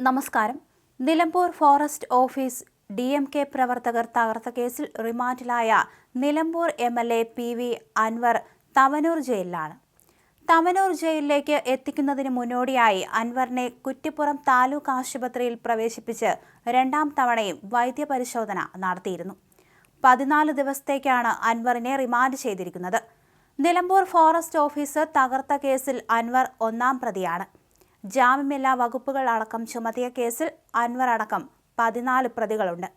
നമസ്കാരം. Nilambur forest office D M K പ്രവർത്തകർ തകർത്ത കേസിൽ റിമാൻഡിലായ Nilambur M L A P V Anvar Tavanur ജയിലിലാണ്. തവനൂർ ജയിലിലേക്ക് എത്തിക്കുന്നതിന് മുന്നോടിയായി അൻവറിനെ കുറ്റിപ്പുറം താലൂക്ക് ആശുപത്രിയിൽ പ്രവേശിപ്പിച്ച് രണ്ടാം തവണയും വൈദ്യപരിശോധന നടത്തിയിരുന്നു. പതിനാല് ദിവസത്തേക്കാണ് അൻവറിനെ റിമാൻഡ് ചെയ്തിരിക്കുന്നത്. നിലമ്പൂർ ഫോറസ്റ്റ് ഓഫീസ് തകർത്ത കേസിൽ അൻവർ ഒന്നാം പ്രതിയാണ്. ജാമ്യമില്ലാ വകുപ്പുകൾ അടക്കം ചുമത്തിയ കേസിൽ അൻവർ അടക്കം പതിനാല് പ്രതികളുണ്ട്.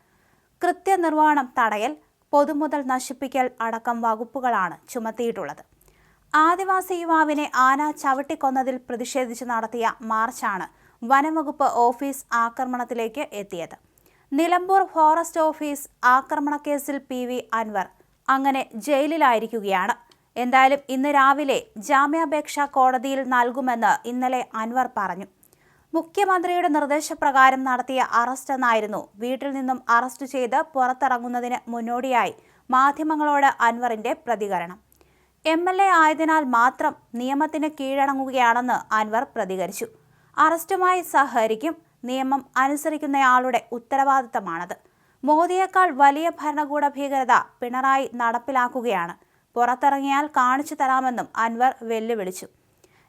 കൃത്യനിർവഹണം തടയൽ പൊതുമുതൽ നശിപ്പിക്കൽ അടക്കം വകുപ്പുകളാണ് ചുമത്തിയിട്ടുള്ളത്. ആദിവാസി യുവാവിനെ ആന ചവിട്ടിക്കൊന്നതിൽ പ്രതിഷേധിച്ച് നടത്തിയ മാർച്ചാണ് വനംവകുപ്പ് ഓഫീസ് ആക്രമണത്തിലേക്ക് എത്തിയത്. നിലമ്പൂർ ഫോറസ്റ്റ് ഓഫീസ് ആക്രമണ കേസിൽ പി വി അൻവർ അങ്ങനെ ജയിലിലായിരിക്കുകയാണ്. എന്തായാലും ഇന്ന് രാവിലെ ജാമ്യാപേക്ഷ കോടതിയിൽ നൽകുമെന്ന് ഇന്നലെ അൻവർ പറഞ്ഞു. മുഖ്യമന്ത്രിയുടെ നിർദ്ദേശപ്രകാരം നടത്തിയ അറസ്റ്റ് എന്നായിരുന്നു വീട്ടിൽ നിന്നും അറസ്റ്റ് ചെയ്ത് പുറത്തിറങ്ങുന്നതിന് മുന്നോടിയായി മാധ്യമങ്ങളോട് അൻവറിന്റെ പ്രതികരണം. എം എൽ എ ആയതിനാൽ മാത്രം നിയമത്തിന് കീഴടങ്ങുകയാണെന്ന് അൻവർ പ്രതികരിച്ചു. അറസ്റ്റുമായി സഹകരിക്കും നിയമം അനുസരിക്കുന്നയാളുടെ ഉത്തരവാദിത്തമാണത്. മോദിയേക്കാൾ വലിയ ഭരണകൂട ഭീകരത പിണറായി നടപ്പിലാക്കുകയാണ്. പുറത്തിറങ്ങിയാൽ കാണിച്ചു തരാമെന്നും അൻവർ വെല്ലുവിളിച്ചു.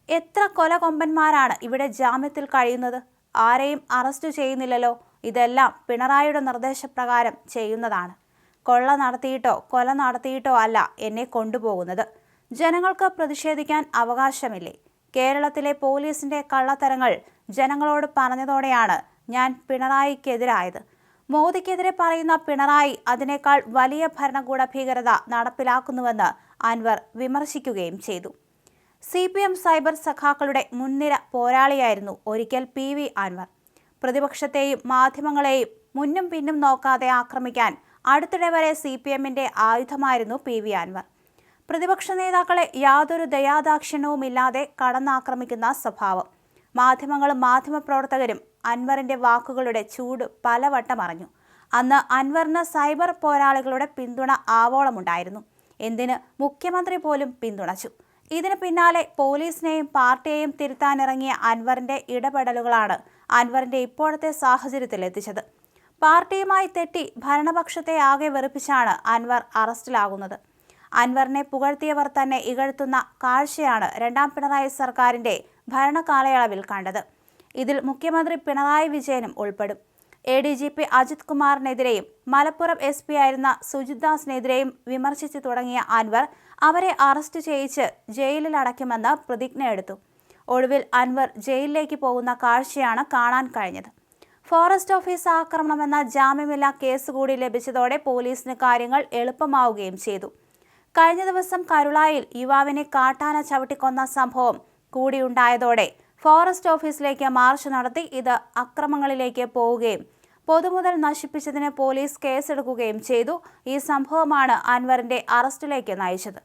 എത്ര കൊലകൊമ്പന്മാരാണ് ഇവിടെ ജാമ്യത്തിൽ കഴിയുന്നത്? ആരെയും അറസ്റ്റ് ചെയ്യുന്നില്ലല്ലോ. ഇതെല്ലാം പിണറായിയുടെ നിർദ്ദേശപ്രകാരം ചെയ്യുന്നതാണ്. കൊള്ള നടത്തിയിട്ടോ കൊല നടത്തിയിട്ടോ അല്ല എന്നെ കൊണ്ടുപോകുന്നത്. ജനങ്ങൾക്ക് പ്രതിഷേധിക്കാൻ അവകാശമില്ലേ? കേരളത്തിലെ പോലീസിന്റെ കള്ളത്തരങ്ങൾ ജനങ്ങളോട് പറഞ്ഞതോടെയാണ് ഞാൻ പിണറായിക്കെതിരായത്. മോദിക്കെതിരെ പറയുന്ന പിണറായി അതിനേക്കാൾ വലിയ ഭരണകൂട ഭീകരത നടപ്പിലാക്കുന്നുവെന്ന് അൻവർ വിമർശിക്കുകയും ചെയ്തു. സി പി എം സൈബർ സഖാക്കളുടെ മുൻനിര പോരാളിയായിരുന്നു ഒരിക്കൽ പി വി അൻവർ. പ്രതിപക്ഷത്തെയും മാധ്യമങ്ങളെയും മുന്നും പിന്നും നോക്കാതെ ആക്രമിക്കാൻ അടുത്തിടെ വരെ സി പി എമ്മിന്റെ ആയുധമായിരുന്നു പി വി അൻവർ. പ്രതിപക്ഷ നേതാക്കളെ യാതൊരു ദയാദാക്ഷിണ്യവുമില്ലാതെ കടന്നാക്രമിക്കുന്ന സ്വഭാവം. മാധ്യമങ്ങളും മാധ്യമപ്രവർത്തകരും അൻവറിന്റെ വാക്കുകളുടെ ചൂട് പലവട്ടം അറിഞ്ഞു. അന്ന് അൻവറിന് സൈബർ പോരാളികളുടെ പിന്തുണ ആവോളമുണ്ടായിരുന്നു. എന്തിന്? മുഖ്യമന്ത്രി പോലും പിന്തുണച്ചു. ഇതിന് പിന്നാലെ പോലീസിനെയും പാർട്ടിയെയും തിരുത്താനിറങ്ങിയ അൻവറിന്റെ ഇടപെടലുകളാണ് അൻവറിന്റെ ഇപ്പോഴത്തെ സാഹചര്യത്തിൽ എത്തിച്ചത്. പാർട്ടിയുമായി തെറ്റി ഭരണപക്ഷത്തെ ആകെ വെറുപ്പിച്ചാണ് അൻവർ അറസ്റ്റിലാകുന്നത്. അൻവറിനെ പുകഴ്ത്തിയവർ തന്നെ ഇകഴ്ത്തുന്ന കാഴ്ചയാണ് രണ്ടാം പിണറായി സർക്കാരിന്റെ ഭരണകാലയളവിൽ കണ്ടത്. ഇതിൽ മുഖ്യമന്ത്രി പിണറായി വിജയനും ഉൾപ്പെടും. A D G P Ajith കുമാറിനെതിരെയും Malappuram S P ആയിരുന്ന സുജിത് ദാസിനെതിരെയും വിമർശിച്ചു തുടങ്ങിയ അൻവർ അവരെ അറസ്റ്റ് ചെയ്യിച്ച് ജയിലിൽ അടയ്ക്കുമെന്ന് പ്രതിജ്ഞയെടുത്തു ഒടുവിൽ അൻവർ ജയിലിലേക്ക് പോകുന്ന കാഴ്ചയാണ് കാണാൻ കഴിഞ്ഞത്. ഫോറസ്റ്റ് ഓഫീസ് ആക്രമണമെന്ന ജാമ്യമില്ലാ കേസ് കൂടി ലഭിച്ചതോടെ പോലീസിന് കാര്യങ്ങൾ എളുപ്പമാവുകയും ചെയ്തു. കഴിഞ്ഞ ദിവസം കരുളായിൽ യുവാവിനെ കാട്ടാന ചവിട്ടിക്കൊന്ന സംഭവം കൂടിയുണ്ടായതോടെ ഫോറസ്റ്റ് ഓഫീസിലേക്ക് മാർച്ച് നടത്തി ഇത് അക്രമങ്ങളിലേക്ക് പോവുകയും പൊതുമുതൽ നശിപ്പിച്ചതിന് പോലീസ് കേസെടുക്കുകയും ചെയ്തു. ഈ സംഭവമാണ് അൻവറിന്റെ അറസ്റ്റിലേക്ക് നയിച്ചത്.